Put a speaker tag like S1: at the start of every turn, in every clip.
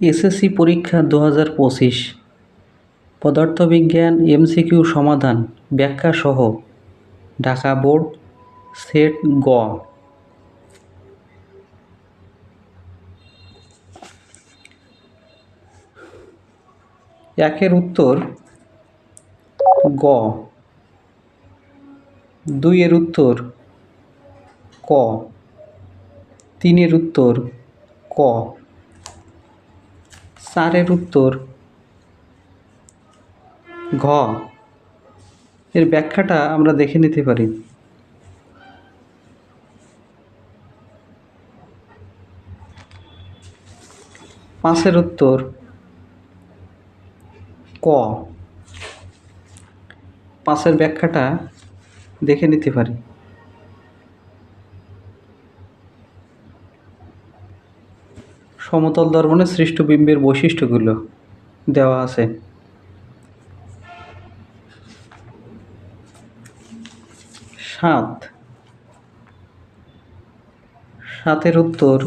S1: SSC পরীক্ষা দু হাজার পঁচিশ। পদার্থবিজ্ঞান এমসিকিউ সমাধান, ব্যাখ্যা সহ। ঢাকা বোর্ড, সেট গ। একের উত্তর গ। দুইয়ের উত্তর ক। তিনের উত্তর ক। চারের উত্তর। ঘ। এর ব্যাখ্যাটা আমরা দেখে নিতে পারি। পাঁচের উত্তর। ক। পাঁচের ব্যাখ্যাটা দেখে নিতে পারি। সমতল দর্পণে সৃষ্ট বিম্বের বৈশিষ্ট্যগুলো দেওয়া আছে। সাত। সাতের উত্তর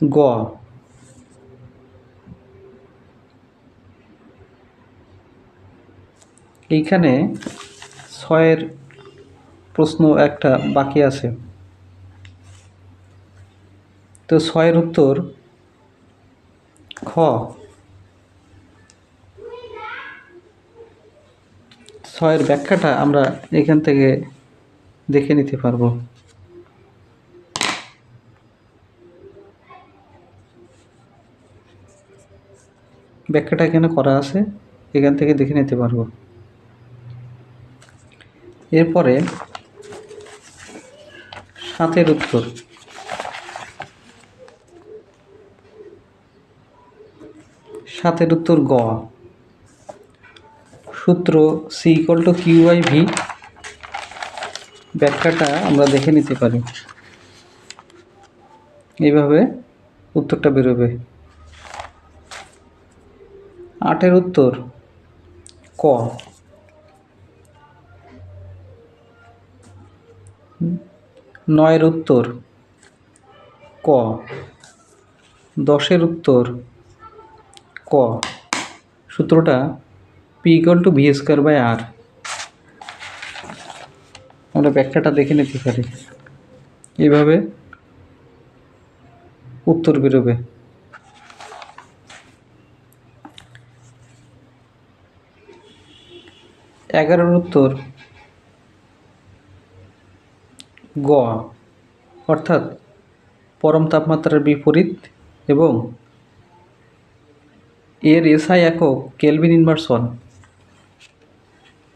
S1: গ। এইখানে ছয়ের প্রশ্ন একটা বাকি আছে। তো ছয়ের উত্তর খ। ছয়ের ব্যাখ্যাটা আমরা এখান থেকে দেখে নিতে পারব। ব্যাখ্যাটা এখানে করা আছে, এখান থেকে দেখে নিতে পারব। এরপরে সাতের উত্তর। সাতের উত্তর গ। সূত্র C equal to Q by V ব্যাখ্যাটা আমরা দেখে নিতে পারি। এইভাবে উত্তরটা বেরোবে। আটের উত্তর ক। নয়ের উত্তর ক। দশের উত্তর ক। সূত্রটা P equal to V square by R আমরা ব্যাখ্যাটা দেখে নিতে পারি। এইভাবে উত্তর বেরোবে। এগারোর উত্তর গ। অর্থাৎ পরম তাপমাত্রার বিপরীত এবং এর এসআই একক কেলভিন ইনভার্স ওয়ান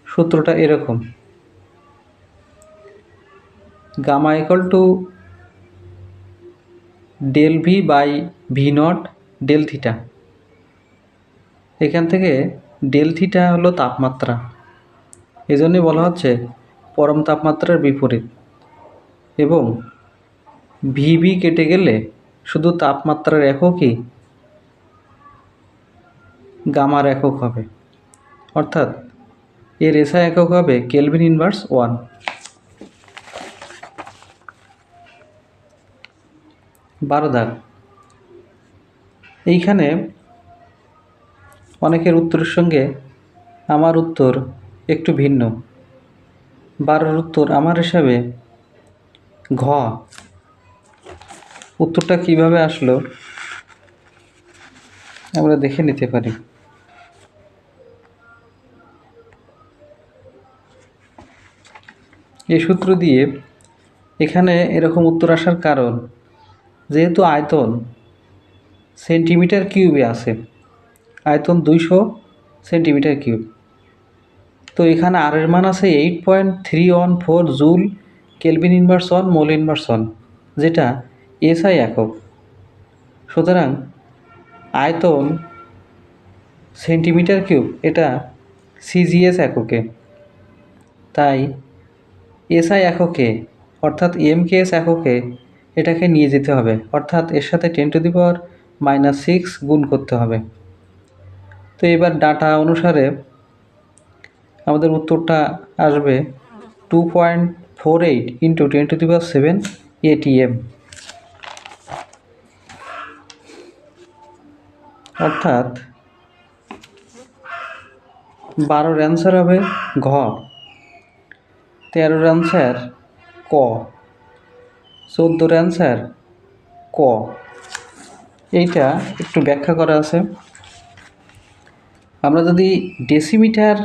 S1: সূত্রটা এরকম। Gamma equal to del V by V not del theta. এখান থেকে ডেল থিটা হলো তাপমাত্রা। এজন্যই বলা হচ্ছে পরম তাপমাত্রার বিপরীত। এবং ভিভি কেটে গেলে শুধু তাপমাত্রার এককই গামার একক হবে। অর্থাৎ এর এসআই একক হবে কেলভিন ইনভার্স ওয়ান বারো দাগ। এইখানে অনেকের উত্তরের সঙ্গে আমার উত্তর একটু ভিন্ন। বারোর উত্তর আমার হিসাবে ঘ। উত্তরটা কীভাবে আসলো আমরা দেখে নিতে পারি। এই সূত্র দিয়ে এখানে এরকম উত্তর আসার কারণ, যেহেতু আয়তন সেন্টিমিটার কিউবে আছে, আয়তন দুইশো সেন্টিমিটার কিউব। তো এখানে আর এর মান আছে eight point three one four joule kelvin inverse one, mole inverse one, যেটা এসআই একক। সুতরাং আয়তন সেন্টিমিটার কিউব, এটা সিজিএস এককে। তাই এসআই এককে অর্থাৎ এমকেএস এককে এটাকে নিয়ে যেতে হবে। অর্থাৎ এর সাথে ten to the power minus six গুণ করতে হবে। তো এবার ডাটা অনুসারে আমাদের উত্তরটা আসবে two point four eight into ten to the power seven ATM অর্থাৎ বারোর অ্যান্সার হবে ঘ। তেরোর অ্যান্সার ক। চোদ্দোর অ্যান্সার ক। এইটা একটু ব্যাখ্যা করা আছে। আমরা যদি ডেসিমিটার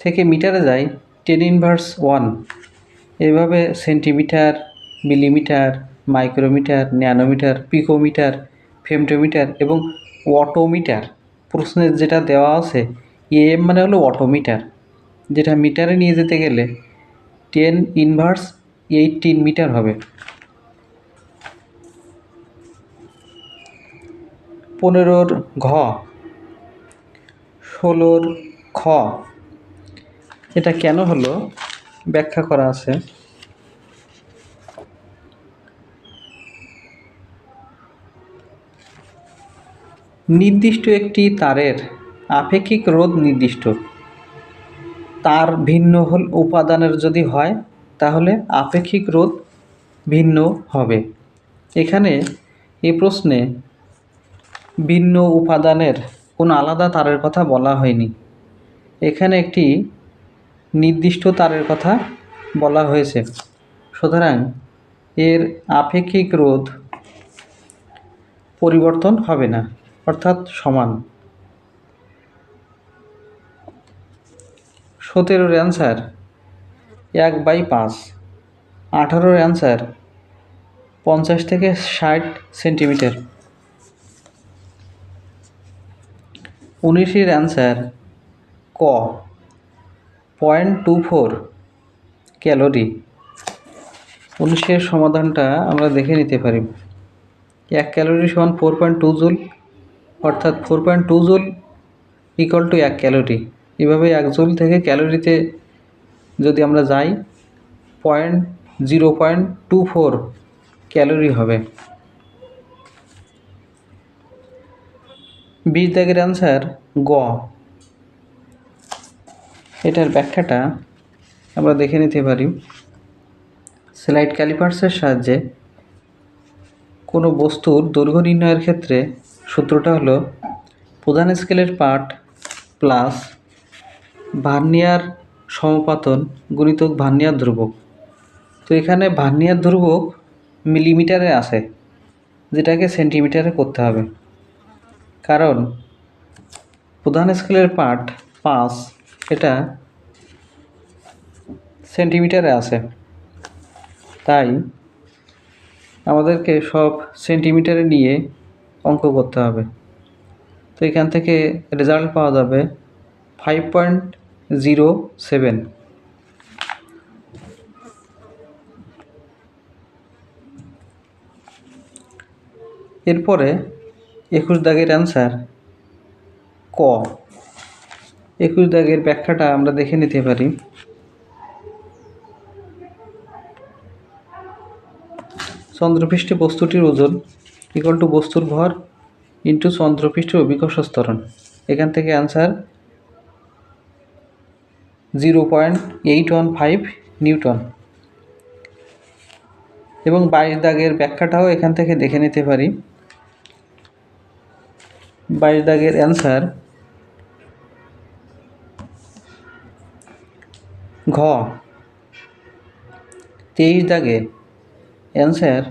S1: থেকে মিটারে যাই, টেন ইনভার্স ওয়ান, এভাবে centimetre, millimetre, micrometre, nanometre, picometre, femtometre এবং অটোমিটার প্রশ্নের যেটা দেওয়া আছে এম মানে হলো অটোমিটার যেটা মিটারে নিয়ে যেতে গেলে টেন ইনভার্স এইটিন মিটার হবে। পনেরোর ঘ, ষোলোর খ, এটা কেন হলো? ব্যাখ্যা করা আছে। নির্দিষ্ট একটি তারের আপেক্ষিক রোধ নির্দিষ্ট। তার ভিন্ন উপাদানের যদি হয়, তাহলে আপেক্ষিক রোধ ভিন্ন হবে। এখানে এই প্রশ্নে ভিন্ন উপাদানের কোনো আলাদা তারের কথা বলা হয়নি। এখানে একটি নির্দিষ্ট তারের কথা বলা হয়েছে। সুতরাং এর আপেক্ষিক রোধ পরিবর্তন হবে না, অর্থাৎ সমান। সতেরোর অ্যান্সার এক বাই পাঁচ। আঠারোর অ্যান্সার পঞ্চাশ থেকে ষাট সেন্টিমিটার উনিশের অ্যান্সার ক। পয়েন্ট টু ফোর ক্যালোরি উনিশের সমাধানটা আমরা দেখে নিতে পারি। এক ক্যালোরি সমান ফোর পয়েন্ট টু জুল, অর্থাৎ four point two joule equal to এক ক্যালোরি এভাবে এক জুল থেকে ক্যালোরিতে যদি আমরা যাই, point zero point two four calorie হবে। বিশ দাগের অ্যান্সার গ। এটার ব্যাখ্যাটা আমরা দেখে নিতে পারি। স্লাইড ক্যালিপার্সের সাহায্যে কোনো বস্তুর দৈর্ঘ্য নির্ণয়ের ক্ষেত্রে সূত্রটা হলো প্রধান স্কেলের পার্ট প্লাস ভার্নিয়ার সমপাতন গুণিতক ভার্নিয়ার ধ্রুবক। তো এখানে ভার্নিয়ার ধ্রুবক মিলিমিটারে আছে, যেটাকে সেন্টিমিটারে করতে হবে। কারণ প্রধান স্কেলের পার্ট পাঁচ, এটা সেন্টিমিটারে আছে। তাই আমাদেরকে সব সেন্টিমিটারে নিয়ে অঙ্ক করতে হবে। তো এখান থেকে রেজাল্ট পাওয়া যাবে ফাইভ পয়েন্ট জিরো সেভেন। এরপরে একুশ দাগের অ্যান্সার ক। একুশ দাগের ব্যাখ্যাটা আমরা দেখে নিতে পারি। চন্দ্রপৃষ্ঠে বস্তুটির ওজন ইকুয়াল টু বস্তুর ভর ইন্টু চন্দ্রপৃষ্ঠের অভিকর্ষ ত্বরণ। এখান থেকে answer zero point eight one five newton. এবং বাইশ দাগের ব্যাখ্যাটাও এখান থেকে দেখে নিতে পারি। বাইশ দাগের অ্যান্সার ঘ। তেইশ দাগে অ্যান্সার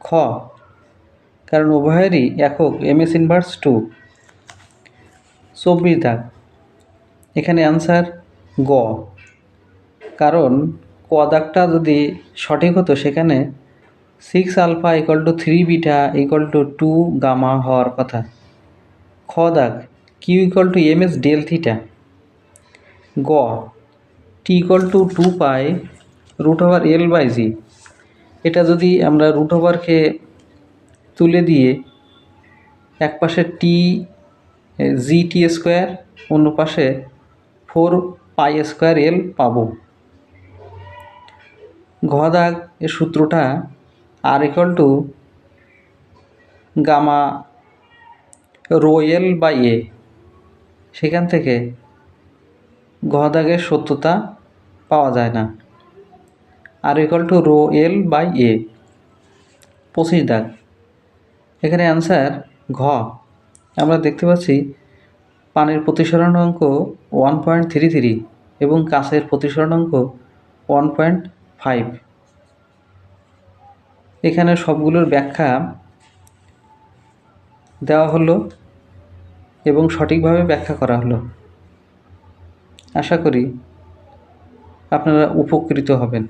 S1: খ। কারণ উভয়েরই একক এম এস ইনভার্স টু। চব্বিশ দাগ এখানে অ্যান্সার গ। কারণ ক দাগটা যদি সঠিক হতো সেখানে six alpha equal to three beta equal to two gamma হওয়ার কথা। খ দাগ Q equal to M S del theta গ T equal to two pi root over L by G এটা যদি আমরা রুট ওভারকে তুলে দিয়ে এক পাশে টি জি টি স্কোয়ার অন্য পাশে ফোর পাই স্কোয়ার এল পাবো। ঘ দাগ এর সূত্রটা R equal to gamma rho L by A. সেখান থেকে ঘ দাগের সত্যতা পাওয়া যায় না। R equal to rho L by A. পঁচিশ দাগ। এখানে অ্যান্সার ঘ। আমরা দেখতে পাচ্ছি পানের প্রতিসরণ অঙ্ক ওয়ান পয়েন্ট থ্রি থ্রি এবং কাঁচের প্রতিসরণাঙ্ক ওয়ান পয়েন্ট ফাইভ এখানে সবগুলোর ব্যাখ্যা দেওয়া হলো এবং সঠিকভাবে ব্যাখ্যা করা হলো। আশা করি আপনারা উপকৃত হবেন।